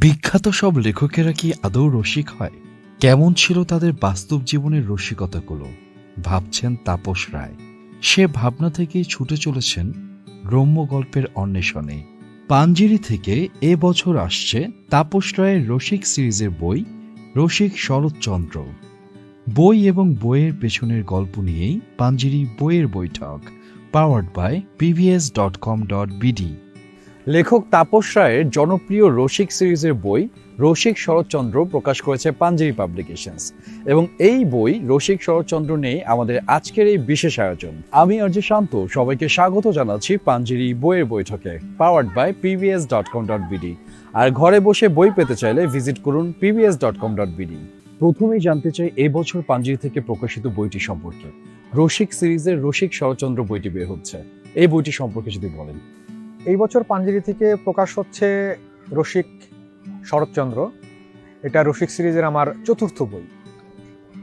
বিখ্যাত সব লেখকেরা কি আদৌ রসিক হয়? কেমন ছিল তাদের বাস্তব জীবনের রসিকতাগুলো? ভাবছেন তাপস রায়। সে ভাবনা থেকেই ছুটে চলেছেন রম্য গল্পের অন্বেষণে। পাঞ্জিরি থেকে এ বছর আসছে তাপস রায়ের রসিক সিরিজের বই রসিক শরৎচন্দ্র। বই এবং বইয়ের পেছনের গল্প নিয়েই পাঞ্জিরি বইয়ের বৈঠক powered by PVS dot com dot BD লেখক তাপস রায়ের জনপ্রিয় রসিক সিরিজের বই রসিক শরৎচন্দ্র প্রকাশ করেছে পাঞ্জেরি পাবলিকেশনস। এবং এই বই রসিক শরৎচন্দ্র নিয়ে আমাদের আজকের এই বিশেষ আয়োজন। আমি অর্জ শান্ত, সবাইকে স্বাগত জানাচ্ছি পাঞ্জেরি বইয়ের বৈঠকে powered by PVS dot com dot BD আর ঘরে বসে বই পেতে চাইলে ভিজিট করুন PVS dot com dot BD প্রথমেই জানতে চাই এবছর পাঞ্জেরি থেকে প্রকাশিত বইটি সম্পর্কে। রসিক সিরিজের রসিক শরৎচন্দ্র বইটি বের হচ্ছে। এই বইটি সম্পর্কে যদি বলেন। এই বছর পাঞ্জেরি থেকে প্রকাশ হচ্ছে রসিক শরৎচন্দ্র। এটা রসিক সিরিজের আমার চতুর্থ বই।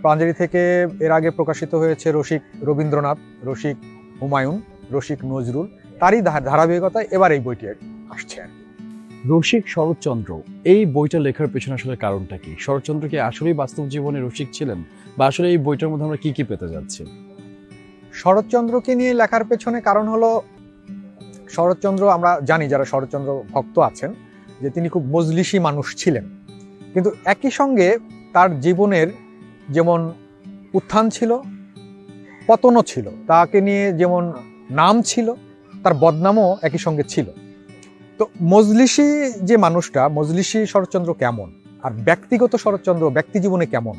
পাঞ্জেরি থেকে এর আগে প্রকাশিত হয়েছে রসিক রবীন্দ্রনাথ রসিক হুমায়ুন রসিক নজরুল। তারই ধারাবাহিকতায় এবার এই বইটি আসছে আর রসিক শরৎচন্দ্র এই বইটা লেখার পেছনে আসলে কারণটা কি? শরৎচন্দ্র কি আসলেই বাস্তব জীবনে রসিক ছিলেন? বা আসলে এই বইটার মধ্যে আমরা কি কি পেতে যাচ্ছি? শরৎচন্দ্রকে নিয়ে লেখার পেছনে কারণ হলো শরৎচন্দ্র, আমরা জানি যারা শরৎচন্দ্র ভক্ত আছেন, যে তিনি খুব মজলিসি মানুষ ছিলেন। কিন্তু একই সঙ্গে তার জীবনের যেমন উত্থান ছিল, পতনও ছিল, তাকে নিয়ে যেমন নাম ছিল, তার বদনামও একই সঙ্গে ছিল। তো মজলিসি যে মানুষটা, মজলিসি শরৎচন্দ্র কেমন? আর ব্যক্তিগত শরৎচন্দ্র, ব্যক্তি জীবনে কেমন?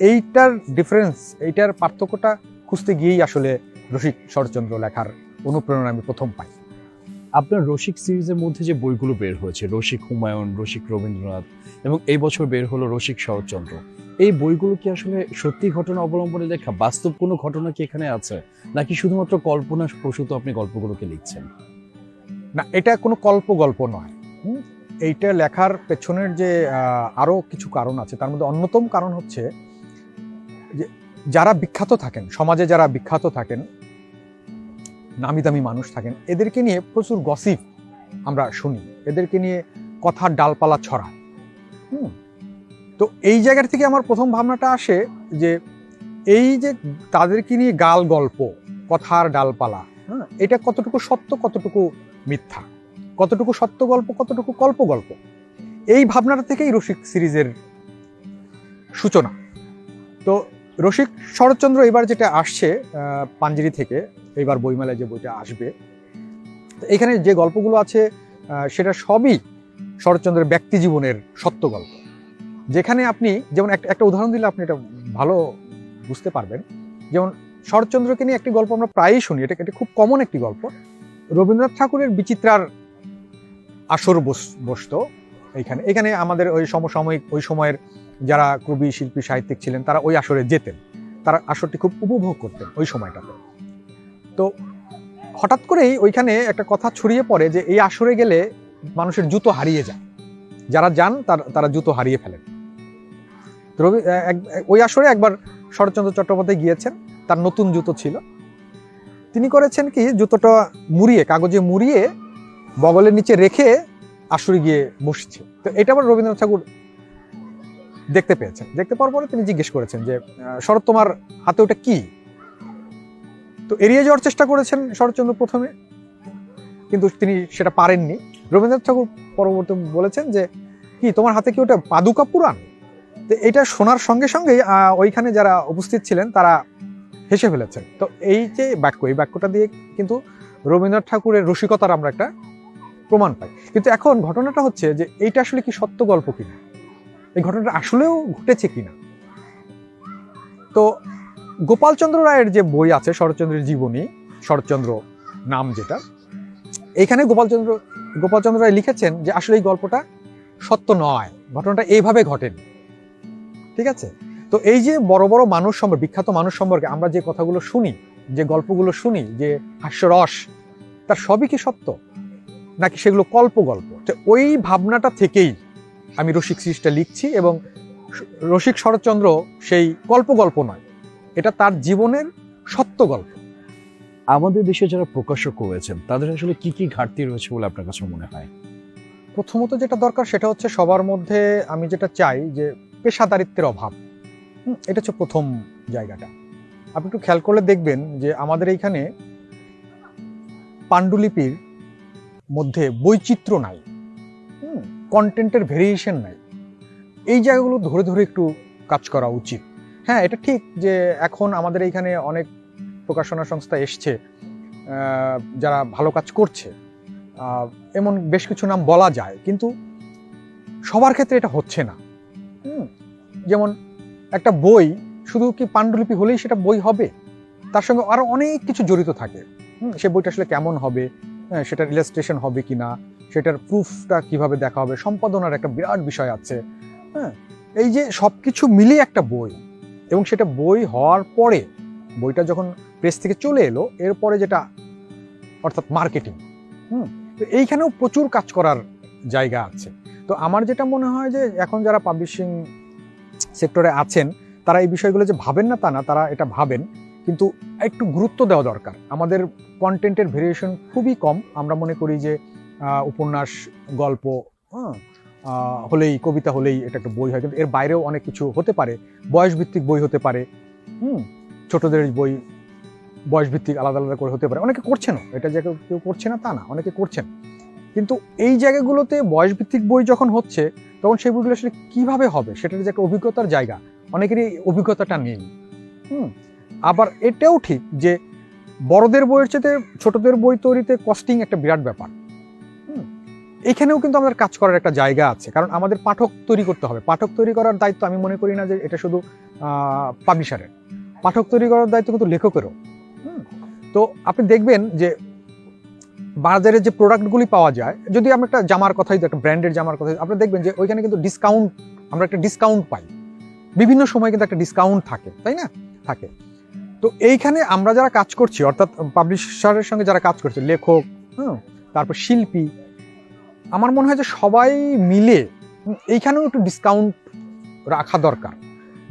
এইটার ডিফারেন্স এইটার পার্থক্যটা খুঁজতে গিয়েই আসলে রসিক শরৎচন্দ্র লেখার অনুপ্রেরণা আমি প্রথম পাই। আপনার রসিক সিরিজের মধ্যে যে বইগুলো বের হয়েছে রসিক হুমায়ুন রসিক রবীন্দ্রনাথ এবং এই বছর বের হলো রসিক শরৎচন্দ্র এই বইগুলো কি আসলে সত্যি ঘটনা অবলম্বনে লেখা? বাস্তব কোনো ঘটনা কি এখানে আছে? নাকি শুধুমাত্র কল্পনা প্রসূত আপনি গল্পগুলোকে লিখছেন? না এটা কোনো কল্প গল্প নয়। হুম? এইটা লেখার পেছনের যে আরও কিছু কারণ আছে তার মধ্যে অন্যতম কারণ হচ্ছে যে যারা বিখ্যাত থাকেন সমাজে যারা বিখ্যাত থাকেন নামি দামি মানুষ থাকেন। এদেরকে নিয়ে প্রচুর গসিপ আমরা শুনি। এদেরকে নিয়ে কথার ডালপালা ছড়া হুম। তো এই জায়গার থেকে আমার প্রথম ভাবনাটা আসে যে এই যে তাদেরকে নিয়ে গাল গল্প, কথার ডালপালা হ্যাঁ এটা কতটুকু সত্য, কতটুকু মিথ্যা? কতটুকু সত্য গল্প, কতটুকু কল্প গল্প? এই ভাবনাটা থেকেই রসিক সিরিজের সূচনা। তো রসিক, শরৎচন্দ্র এবার যেটা আসছে পাঞ্জেরি থেকে এইবার বইমেলায় যে বইটা আসবে এখানে যে গল্পগুলো আছে সেটা সবই শরৎচন্দ্রের ব্যক্তি জীবনের সত্য গল্প। যেখানে আপনি, যেমন একটা একটা উদাহরণ দিলে আপনি এটা ভালো বুঝতে পারবেন। যেমন শরৎচন্দ্রকে নিয়ে একটি গল্প আমরা প্রায়ই শুনি, এটা এটা খুব কমন একটি গল্প। রবীন্দ্রনাথ ঠাকুরের বিচিত্রার আসর বস- বসতো এইখানে। এখানে আমাদের ওই সমসাময়িক, ওই সময়ের যারা কবি, শিল্পী, সাহিত্যিক ছিলেন, তারা ওই আসরে যেতেন। তারা আসরটি খুব উপভোগ করতেন ওই সময়টাতে। তো হঠাৎ করেই ওইখানে একটা কথা ছড়িয়ে পড়ে যে এই আসরে গেলে মানুষের জুতো হারিয়ে যায়। যারা যান, তার, তারা জুতো হারিয়ে ফেলেন। রবি ওই আসরে একবার শরৎচন্দ্র চট্টোপাধ্যায় গিয়েছেন, তার নতুন জুতো ছিল। তিনি করেছেন কি, জুতোটা মুড়িয়ে, কাগজে মুড়িয়ে বগলের নিচে রেখে আসরে গিয়ে বসছে। তো এটা আবার রবীন্দ্রনাথ ঠাকুর দেখতে পেয়েছেন। দেখতে পাওয়ার পরে তিনি জিজ্ঞেস করেছেন যে শরৎ তোমার হাতে ওটা কি? তো এড়িয়ে যাওয়ার চেষ্টা করেছেন শরৎচন্দ্র প্রথমে, কিন্তু তিনি সেটা পারেননি। রবীন্দ্রনাথ ঠাকুর পরবর্তী বলেছেন যে, কি, তোমার হাতে কি ওটা পাদুকা পুরাণ? তো এটা শোনার সঙ্গে সঙ্গেই ওইখানে যারা উপস্থিত ছিলেন তারা হেসে ফেলেছেন। তো এই যে বাক্য, এই বাক্যটা দিয়ে কিন্তু রবীন্দ্রনাথ ঠাকুরের রসিকতার আমরা একটা প্রমাণ পাই কিন্তু এখন ঘটনাটা হচ্ছে যে এইটা আসলে কি সত্য গল্প কিনা? এই ঘটনাটা আসলেও ঘটেছে কিনা? তো গোপালচন্দ্র রায়ের যে বই আছে, শরৎচন্দ্রের জীবনী, শরৎচন্দ্র নাম যেটা এখানে গোপালচন্দ্র গোপালচন্দ্র রায় লিখেছেন যে আসলে এই গল্পটা সত্য নয়, ঘটনাটা এইভাবে ঘটেনি। ঠিক আছে? তো এই যে বড় বড় মানুষ সম্পর্কে, বিখ্যাত মানুষ সম্পর্কে আমরা যে কথাগুলো শুনি, যে গল্পগুলো শুনি, যে হাস্যরস, তার সবই কি সত্য? নাকি সেগুলো কল্প গল্প? তো ওই ভাবনাটা থেকেই আমি রসিক সিরিজটা লিখছি এবং রসিক শরৎচন্দ্র সেই কল্প গল্প নয় এটা তার জীবনের সত্য গল্প। আমাদের দেশে যারা প্রকাশক রয়েছেন তাদের আসলে কি কি ঘাটতি রয়েছে বলে আপনার কাছে মনে হয়? প্রথমত যেটা দরকার সেটা হচ্ছে সবার মধ্যে আমি যেটা চাই যে পেশাদারিত্বের অভাব। হুম, এটা হচ্ছে প্রথম জায়গাটা। আপনি একটু খেয়াল করলে দেখবেন যে আমাদের এইখানে পাণ্ডুলিপির মধ্যে বৈচিত্র্য নাই। কন্টেন্টের ভেরিয়েশন নাই। এই জায়গাগুলো ধরে ধরে একটু কাজ করা উচিত। হ্যাঁ এটা ঠিক যে এখন আমাদের এইখানে অনেক প্রকাশনা সংস্থা এসছে যারা ভালো কাজ করছে। এমন বেশ কিছু নাম বলা যায়, কিন্তু সবার ক্ষেত্রে এটা হচ্ছে না। যেমন একটা বই, শুধু কি পাণ্ডুলিপি হলেই সেটা বই হবে? তার সঙ্গে আরও অনেক কিছু জড়িত থাকে। সে বইটা আসলে কেমন হবে? হ্যাঁ, সেটার ইলাস্ট্রেশন হবে কি না সেটার প্রুফটা কীভাবে দেখা হবে সম্পাদনার একটা বিরাট বিষয় আছে। হ্যাঁ এই যে সব কিছু মিলিয়ে একটা বই এবং সেটা বই হওয়ার পরে বইটা যখন প্রেস থেকে চলে এলো এরপরে যেটা অর্থাৎ মার্কেটিং হুম তো এইখানেও প্রচুর কাজ করার জায়গা আছে। তো আমার যেটা মনে হয় যে এখন যারা পাবলিশিং সেক্টরে আছেন তারা এই বিষয়গুলো যে ভাবেন না তা না তারা এটা ভাবেন। কিন্তু একটু গুরুত্ব দেওয়া দরকার। আমাদের কন্টেন্টের ভেরিয়েশন খুবই কম। আমরা মনে করি যে উপন্যাস গল্প হ্যাঁ, হলেই কবিতা হলেই এটা একটা বই হয়। কিন্তু এর বাইরেও অনেক কিছু হতে পারে। বয়সভিত্তিক বই হতে পারে। হুম ছোটদের বই বয়সভিত্তিক আলাদা আলাদা করে হতে পারে। অনেকে করছেনও এটা যে কেউ করছে না তা না। অনেকে করছেন। কিন্তু এই জায়গাগুলোতে বয়সভিত্তিক বই যখন হচ্ছে তখন সেই বইগুলো আসলে কীভাবে হবে? সেটার যে একটা অভিজ্ঞতার জায়গা। অনেকেরই অভিজ্ঞতাটা নেই। হুম আবার এটাও ঠিক যে বড়দের বইয়ের চেয়ে ছোটদের বই তৈরিতে কস্টিং একটা বিরাট ব্যাপার। এখানেও কিন্তু আমাদের কাজ করার একটা জায়গা আছে, কারণ আমাদের পাঠক তৈরি করতে হবে। পাঠক তৈরি করার দায়িত্ব আমি মনে করি না যে এটা শুধু পাবলিশারের পাঠক তৈরি করার দায়িত্ব কিন্তু লেখকেরও। তো আপনি দেখবেন যে বাজারে যে প্রোডাক্টগুলি পাওয়া যায়, যদি আমরা একটা জামার কথাই একটা ব্র্যান্ডের জামার কথা আপনি দেখবেন যে ওইখানে কিন্তু ডিসকাউন্ট আমরা একটা ডিসকাউন্ট পাই। বিভিন্ন সময় কিন্তু একটা ডিসকাউন্ট থাকে, তাই না? থাকে। তো এইখানে আমরা যারা কাজ করছি, অর্থাৎ পাবলিশারের সঙ্গে যারা কাজ করছে, লেখক, হুম, তারপর শিল্পী, আমার মনে হয় যে সবাই মিলে এইখানেও একটু ডিসকাউন্ট রাখা দরকার,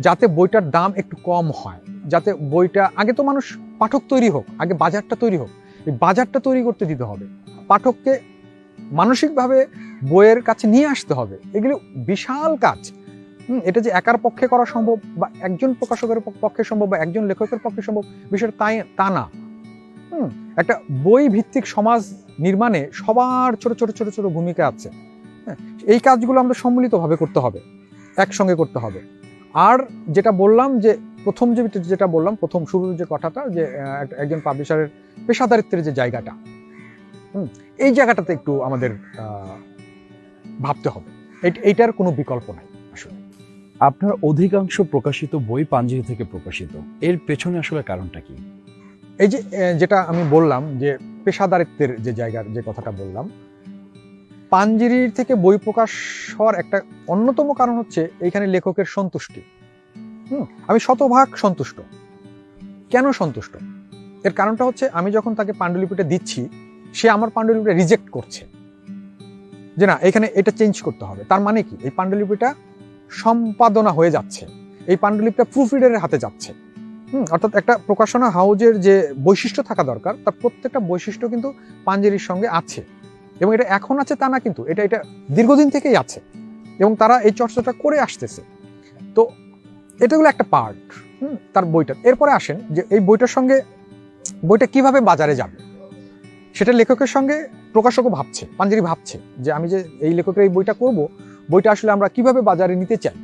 যাতে বইটার দাম একটু কম হয়, যাতে বইটা, আগে তো মানুষ পাঠক তৈরি হোক, আগে বাজারটা তৈরি হোক, এই বাজারটা তৈরি করতে দিতে হবে, পাঠককে মানসিকভাবে বইয়ের কাছে নিয়ে আসতে হবে, এগুলো বিশাল কাজ। এটা যে একার পক্ষে করা সম্ভব বা একজন প্রকাশকের পক্ষে সম্ভব বা একজন লেখকের পক্ষে সম্ভব বিষয়টা তাই তা না। হুম, একটা বই ভিত্তিক সমাজ নির্মাণে সবার ছোট ছোট ছোট ছোট ভূমিকা আছে। হ্যাঁ, এই কাজগুলো আমরা সম্মিলিতভাবে করতে হবে একসঙ্গে করতে হবে। আর যেটা বললাম যে প্রথম যে যেটা বললাম প্রথম শুরুর যে কথাটা যে একজন পাবলিশারের পেশাদারিত্বের যে জায়গাটা হুম, এই জায়গাটাতে একটু আমাদের ভাবতে হবে। এই- এইটার কোনো বিকল্প নাই। আপনার অধিকাংশ প্রকাশিত বই পাঞ্জিরি থেকে প্রকাশিত। এর পেছনে আসলে কারণটা কি? এই যে যেটা আমি বললাম যে, পেশাদারিত্বের যে জায়গার যে কথাটা বললাম পাঞ্জিরির থেকে বই প্রকাশ হওয়ার একটা অন্যতম কারণ হচ্ছে এইখানে লেখকের সন্তুষ্টি। হুম, আমি শতভাগ সন্তুষ্ট। কেন সন্তুষ্ট? এর কারণটা হচ্ছে আমি যখন তাকে পাণ্ডুলিপিটা দিচ্ছি, সে আমার পাণ্ডুলিপিটা রিজেক্ট করছে। যে না, এখানে এটা চেঞ্জ করতে হবে। তার মানে কি? এই পাণ্ডুলিপিটা সম্পাদনা হয়ে যাচ্ছে। এই পাণ্ডুলিপিটা প্রুফ রিডারের হাতে যাচ্ছে। হুম, অর্থাৎ একটা প্রকাশনা হাউজের যে বৈশিষ্ট্য থাকা দরকার তার প্রত্যেকটা বৈশিষ্ট্য কিন্তু পাঞ্জেরির সঙ্গে আছে। এবং এটা এখন আছে তা না কিন্তু এটা এটা দীর্ঘদিন থেকেই আছে। এবং তারা এই চর্চাটা করে আসতেছে। তো এটা হলো একটা পার্ট হুম তার বইটা। এরপরে আসেন যে এই বইটার সঙ্গে বইটা কীভাবে বাজারে যাবে? সেটা লেখকের সঙ্গে প্রকাশকও ভাবছে পাঞ্জেরি ভাবছে যে আমি যে এই লেখকের এই বইটা করব বইটা আসলে আমরা কীভাবে বাজারে নিতে চাই?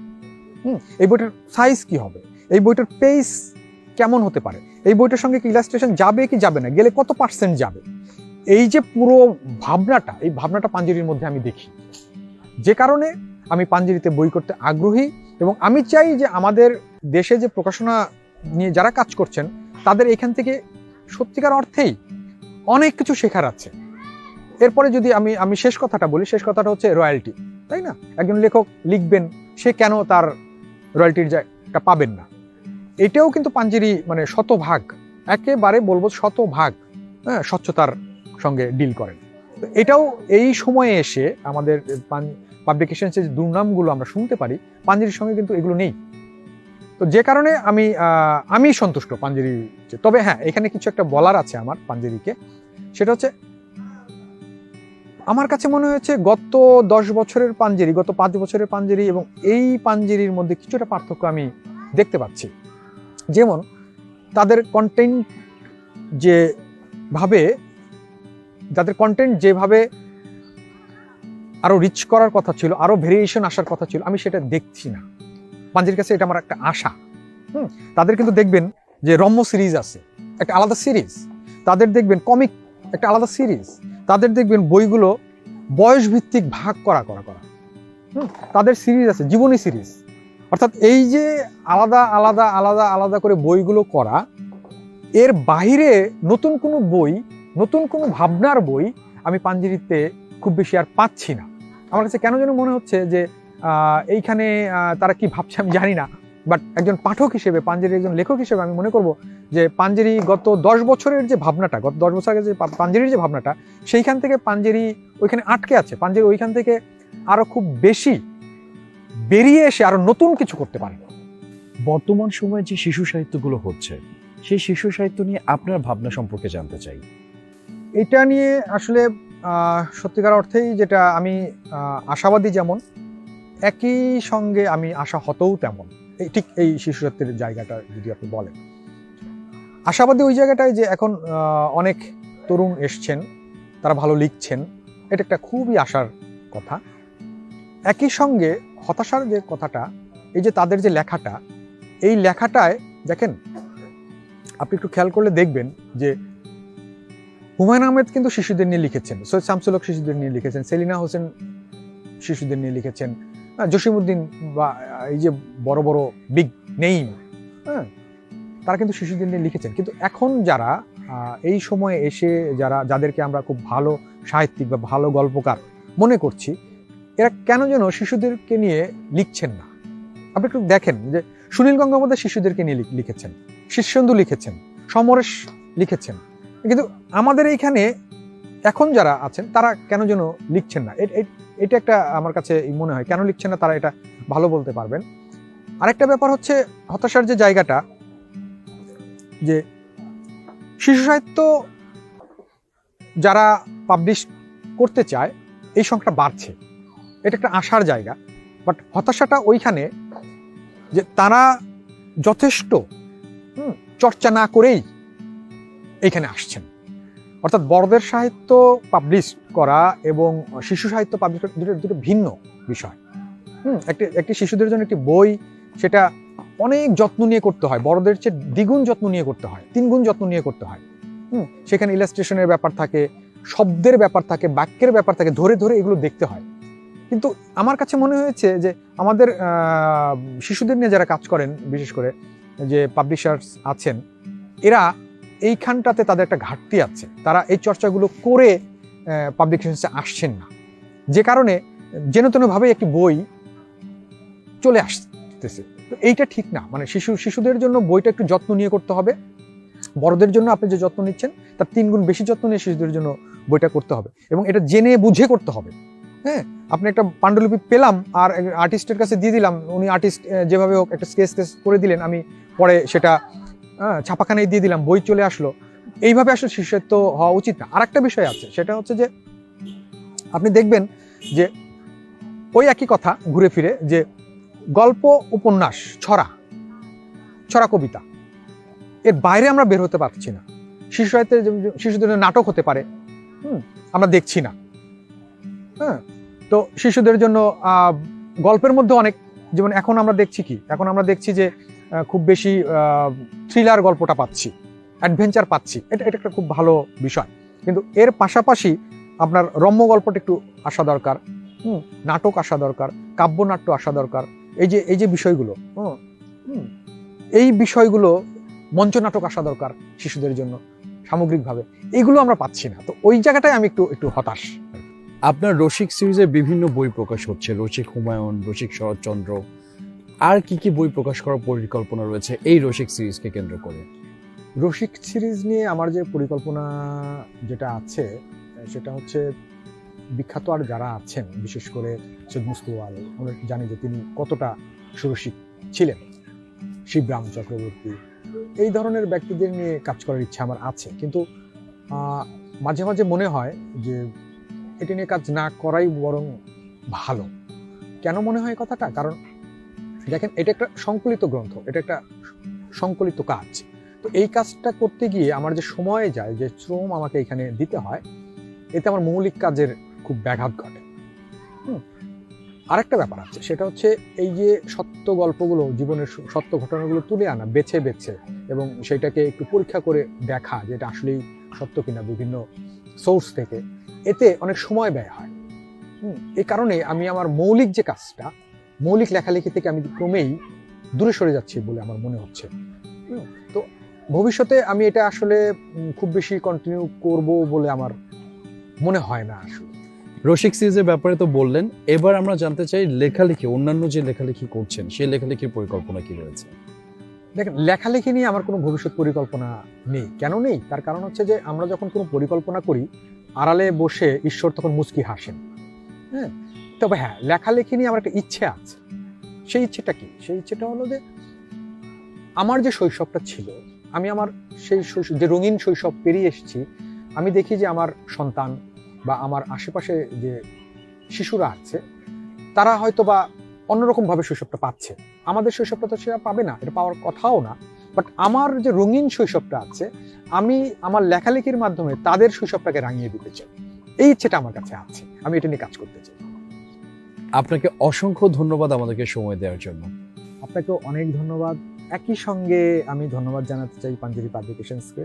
হুম, এই বইটার সাইজ কি হবে? এই বইটার পেস কেমন হতে পারে? এই বইটার সঙ্গে কি ইলাস্ট্রেশন যাবে কি যাবে না? গেলে কত পার্সেন্ট যাবে? এই যে পুরো ভাবনাটা, এই ভাবনাটা পাঞ্জেরির মধ্যে আমি দেখি। যে কারণে আমি পাঞ্জেরিতে বই করতে আগ্রহী এবং আমি চাই যে আমাদের দেশে যে প্রকাশনা নিয়ে যারা কাজ করছেন, তাদের এখান থেকে সত্যিকার অর্থেই অনেক কিছু শেখার আছে। এরপরে যদি আমি আমি শেষ কথাটা বলি, শেষ কথাটা হচ্ছে রয়্যালটি তাই না? একজন লেখক লিখবেন, সে কেন তার রয়্যালটির জায়গা পাবেন না? এটাও কিন্তু পাঞ্জেরি মানে শতভাগ, একেবারে বলব শতভাগ হ্যাঁ স্বচ্ছতার সঙ্গে ডিল করেন। এটাও এই সময়ে এসে আমাদের পাবলিকেশনসের যে দুর্নামগুলো আমরা শুনতে পারি, পাঞ্জেরির সঙ্গে কিন্তু এগুলো নেই। তো যে কারণে আমি আমি সন্তুষ্ট পাঞ্জেরি তবে হ্যাঁ এখানে কিছু একটা বলার আছে আমার পাঞ্জেরিকে। সেটা হচ্ছে আমার কাছে মনে হয়েছে গত দশ বছরের পাঞ্জেরি, গত পাঁচ বছরের পাঞ্জেরি এবং এই পাঞ্জেরির মধ্যে কিছুটা পার্থক্য আমি দেখতে পাচ্ছি। যেমন, তাদের কন্টেন্ট যে ভাবে যাদের কন্টেন্ট যেভাবে আরও রিচ করার কথা ছিল, আরও ভেরিয়েশন আসার কথা ছিল, আমি সেটা দেখছি না। পাঞ্জেরির কাছে এটা আমার একটা আশা। হুম, তাদের কিন্তু দেখবেন যে রম্য সিরিজ আছে, একটা আলাদা সিরিজ তাদের দেখবেন কমিক একটা আলাদা সিরিজ তাদের দেখবেন বইগুলো বয়স ভিত্তিক ভাগ করা করা করা। তাদের সিরিজ আছে, জীবনী সিরিজ। অর্থাৎ এই যে আলাদা আলাদা আলাদা আলাদা করে বইগুলো করা, এর বাইরে নতুন কোনো বই, নতুন কোনো ভাবনার বই আমি পাঞ্জিরিতে খুব বেশি আর পাচ্ছি না। আমার কাছে কেন যেন মনে হচ্ছে যে এইখানে তারা কি ভাবছে আমি জানি না। বাট একজন পাঠক হিসেবে পাঞ্জেরির একজন লেখক হিসেবে আমি মনে করব যে পাঞ্জেরি গত দশ বছরের যে ভাবনাটা গত দশ বছর আগে যে পাঞ্জেরির যে ভাবনাটা সেইখান থেকে পাঞ্জেরি ওইখানে আটকে আছে। পাঞ্জেরি ওইখান থেকে আরও খুব বেশি বেরিয়ে এসে আরও নতুন কিছু করতে পারে। বর্তমান সময়ে যে শিশু সাহিত্যগুলো হচ্ছে সেই শিশু সাহিত্য নিয়ে আপনার ভাবনা সম্পর্কে জানতে চাই। এটা নিয়ে আসলে সত্যিকার অর্থেই যেটা আমি আশাবাদী যেমন একই সঙ্গে আমি আশা হতেও তেমন। ঠিক এই শিশু সাহিত্যের জায়গাটা যদি আপনি বলেন। আশাবাদী ওই জায়গাটায় যে এখন অনেক তরুণ এসছেন, তারা ভালো লিখছেন, এটা একটা খুবই আশার কথা। একই সঙ্গে হতাশার যে কথাটা, এই যে তাদের যে লেখাটা, এই লেখাটায় দেখেন, আপনি একটু খেয়াল করলে দেখবেন যে হুমায়ুন আহমেদ কিন্তু শিশুদের নিয়ে লিখেছেন, সৈয়দ শামসুলক শিশুদের নিয়ে লিখেছেন, সেলিনা হোসেন শিশুদের নিয়ে লিখেছেন জসিমউদ্দিন বা এই যে বড় বড় বিগ নেইম হ্যাঁ তারা কিন্তু শিশুদের নিয়ে লিখেছেন। কিন্তু এখন যারা এই সময়ে এসে যারা, যাদেরকে আমরা খুব ভালো সাহিত্যিক বা ভালো গল্পকার মনে করছি, এরা কেন যেন শিশুদেরকে নিয়ে লিখছেন না? আপনি একটু দেখেন যে সুনীল গঙ্গোপাধ্যায় শিশুদেরকে নিয়ে লিখেছেন, শীর্ষেন্দু লিখেছেন, সমরেশ লিখেছেন। কিন্তু আমাদের এইখানে এখন যারা আছেন, তারা কেন যেন লিখছেন না? এটা একটা আমার কাছে মনে হয়। কেন লিখছে না তারা এটা ভালো বলতে পারবেন। আরেকটা ব্যাপার হচ্ছে হতাশার যে জায়গাটা, যে শিশু সাহিত্য যারা পাবলিশ করতে চায়, এই সংখ্যাটা বাড়ছে। এটা একটা আশার জায়গা। বাট হতাশাটা ওইখানে যে তারা যথেষ্ট চর্চা না করেই এখানে আসছেন। অর্থাৎ বড়দের সাহিত্য পাবলিশ করা এবং শিশু সাহিত্য পাবলিশ করা দুটো দুটো ভিন্ন বিষয়। হুম, একটি একটি শিশুদের জন্য একটি বই, সেটা অনেক যত্ন নিয়ে করতে হয়। বড়দের চেয়ে দ্বিগুণ যত্ন নিয়ে করতে হয়, তিনগুণ যত্ন নিয়ে করতে হয়। হুম, সেখানে ইলাস্ট্রেশনের ব্যাপার থাকে, শব্দের ব্যাপার থাকে, বাক্যের ব্যাপার থাকে, ধরে ধরে এগুলো দেখতে হয়। কিন্তু আমার কাছে মনে হয়েছে যে আমাদের শিশুদের নিয়ে যারা কাজ করেন, বিশেষ করে যে পাবলিশার্স আছেন, এরা এইখানটাতে তাদের একটা ঘাটতি আছে। তারা এই চর্চাগুলো করে পাবলিকেশনসে আসছেন না। যে কারণে যেন তেনভাবে একটি বই চলে আসতেছে। তো এইটা ঠিক না। মানে শিশু, শিশুদের জন্য বইটা একটু যত্ন নিয়ে করতে হবে। বড়দের জন্য আপনি যে যত্ন নিচ্ছেন, তার তিন গুণ বেশি যত্ন নিয়ে শিশুদের জন্য বইটা করতে হবে। এবং এটা জেনে বুঝে করতে হবে। হ্যাঁ? আপনি একটা পাণ্ডুলিপি পেলাম আর আর্টিস্টের কাছে দিয়ে দিলাম। উনি আর্টিস্ট যেভাবে হোক একটা স্কেচ স্কেচ করে দিলেন। আমি পরে সেটা ছাপাখানায় দিয়ে দিলাম, বই চলে আসলো। এইভাবে আসলে সাহিত্য হওয়া উচিত না। আরেকটা বিষয় আছে, সেটা হচ্ছে যে আপনি দেখবেন যে ওই একই কথা ঘুরে ফিরে, যে গল্প, উপন্যাস, ছড়া ছড়া কবিতা, এর বাইরে আমরা বের হতে পারছি না। শিশুদের জন্য নাটক হতে পারে, হুম, আমরা দেখছি না। হ্যাঁ তো শিশুদের জন্য গল্পের মধ্যে অনেক, যেমন এখন আমরা দেখছি কি? এখন আমরা দেখছি যে খুব বেশি থ্রিলার গল্পটা পাচ্ছি অ্যাডভেঞ্চার পাচ্ছি। এটা এটা একটা খুব ভালো বিষয়। কিন্তু এর পাশাপাশি আপনার রম্য গল্পটা একটু আসা দরকার হুম নাটক আসা দরকার কাব্যনাট্য আসা দরকার। এই যে এই যে বিষয়গুলো হুম, এই বিষয়গুলো মঞ্চনাটক আসা দরকার শিশুদের জন্য সামগ্রিকভাবে। এগুলো আমরা পাচ্ছি না। তো ওই জায়গাটায় আমি একটু একটু হতাশ। আপনার রসিক সিরিজের বিভিন্ন বই প্রকাশ হচ্ছে রসিক হুমায়ুন রসিক শরৎচন্দ্র আর কি কি বই প্রকাশ করার পরিকল্পনা রয়েছে এই রসিক সিরিজকে কেন্দ্র করে? রসিক সিরিজ নিয়ে আমার যে পরিকল্পনা যেটা আছে, সেটা হচ্ছে বিখ্যাত আর যারা আছেন, বিশেষ করে সৈয়দ মুস্তফাল আমরা জানি যে তিনি কতটা সুরসিক ছিলেন। শিবরাম চক্রবর্তী, এই ধরনের ব্যক্তিদের নিয়ে কাজ করার ইচ্ছা আমার আছে। কিন্তু মাঝে মাঝে মনে হয় যে এটি নিয়ে কাজ না করাই বরং ভালো। কেন মনে হয় কথাটা? কারণ দেখেন, এটা একটা সংকলিত গ্রন্থ, এটা একটা সংকলিত কাজ। তো এই কাজটা করতে গিয়ে আমার যে সময় যায়, যে শ্রম আমাকে এখানে দিতে হয়, এতে আমার মৌলিক কাজের খুব ব্যাঘাত ঘটে। আরেকটা ব্যাপার আছে, সেটা হচ্ছে এই যে সত্য গল্পগুলো, জীবনের সত্য ঘটনাগুলো তুলে আনা, বেছে বেছে, এবং সেটাকে একটু পরীক্ষা করে দেখা যে এটা আসলেই সত্য কিনা বিভিন্ন সোর্স থেকে, এতে অনেক সময় ব্যয় হয়। এই কারণে আমি আমার মৌলিক যে কাজটা মৌলিক লেখালেখি থেকে আমি ক্রমেই দূরে সরে যাচ্ছি বলে আমার মনে হচ্ছে। তো ভবিষ্যতে আমি এটা আসলে খুব বেশি কন্টিনিউ করব বলে আমার মনে হয় না আসলে। রসিক সিরিজের ব্যাপারে তো বললেন এবার আমরা জানতে চাই লেখালেখি অন্যান্য যে লেখালেখি করছেন সেই লেখালেখির পরিকল্পনা কি রয়েছে? দেখেন লেখালেখি নিয়ে আমার কোনো ভবিষ্যৎ পরিকল্পনা নেই। কেন নেই? তার কারণ হচ্ছে যে আমরা যখন কোনো পরিকল্পনা করি আড়ালে বসে ঈশ্বর তখন মুচকি হাসেন। হ্যাঁ তবে হ্যাঁ লেখালেখি নিয়ে আমার একটা ইচ্ছে আছে। সেই ইচ্ছেটা কি? সেই ইচ্ছেটা হলো যে আমার যে শৈশবটা ছিল, আমি আমার সেই শৈশব যে রঙিন শৈশব পেরিয়ে এসেছি, আমি দেখি যে আমার সন্তান বা আমার আশেপাশে যে শিশুরা আছে, তারা হয়তো বা অন্যরকমভাবে শৈশবটা পাচ্ছে। আমাদের শৈশবটা তো সেটা পাবে না, এটা পাওয়ার কথাও না। বাট আমার যে রঙিন শৈশবটা আছে, আমি আমার লেখালেখির মাধ্যমে তাদের শৈশবটাকে রাঙিয়ে দিতে চাই। এই ইচ্ছেটা আমার কাছে আছে, আমি এটা নিয়ে কাজ করতে চাই। আপনাকে অসংখ্য ধন্যবাদ আমাদেরকে সময় দেওয়ার জন্য। আপনাকেও অনেক ধন্যবাদ। একই সঙ্গে আমি ধন্যবাদ জানাতে চাই পাঞ্জাবি পাবলিকেশনসকে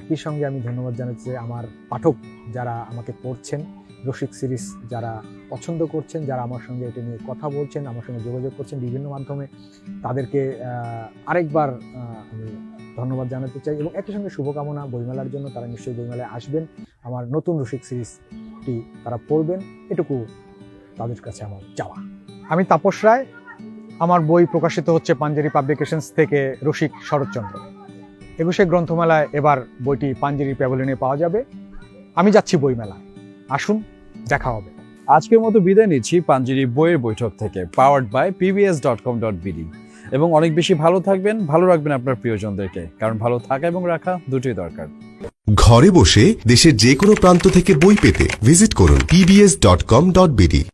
একই সঙ্গে আমি ধন্যবাদ জানাতে চাই আমার পাঠক যারা আমাকে পড়ছেন, রসিক সিরিজ যারা পছন্দ করছেন, যারা আমার সঙ্গে এটা নিয়ে কথা বলছেন, আমার সঙ্গে যোগাযোগ করছেন বিভিন্ন মাধ্যমে, তাদেরকে আরেকবার আমি ধন্যবাদ জানাতে চাই এবং একই সঙ্গে শুভকামনা, বইমেলার জন্য তারা নিশ্চয়ই বইমেলায় আসবেন। আমার নতুন রসিক সিরিজটি তারা পড়বেন। এটুকু তাদের কাছে আমার চাওয়া আমি তাপস রায়। আমার বই প্রকাশিত হচ্ছে পাঞ্জেরি পাবলিকেশনস থেকে রসিক শরৎচন্দ্র। একুশে গ্রন্থমেলায় এবার বইটি পাঞ্জেরি প্যাভিলিয়নে পাওয়া যাবে। আমি যাচ্ছি বইমেলায়। আসুন দেখা হবে। আজকের মতো বিদায় নিচ্ছি পাঞ্জিরি বইয়ের বৈঠক থেকে powered by PBS dot com dot BD এবং অনেক বেশি ভালো থাকবেন ভালো রাখবেন আপনার প্রিয়জনদেরকে। কারণ ভালো থাকা এবং রাখা দুটোই দরকার। ঘরে বসে দেশের যে কোনো প্রান্ত থেকে বই পেতে ভিজিট করুন pbs.com.bd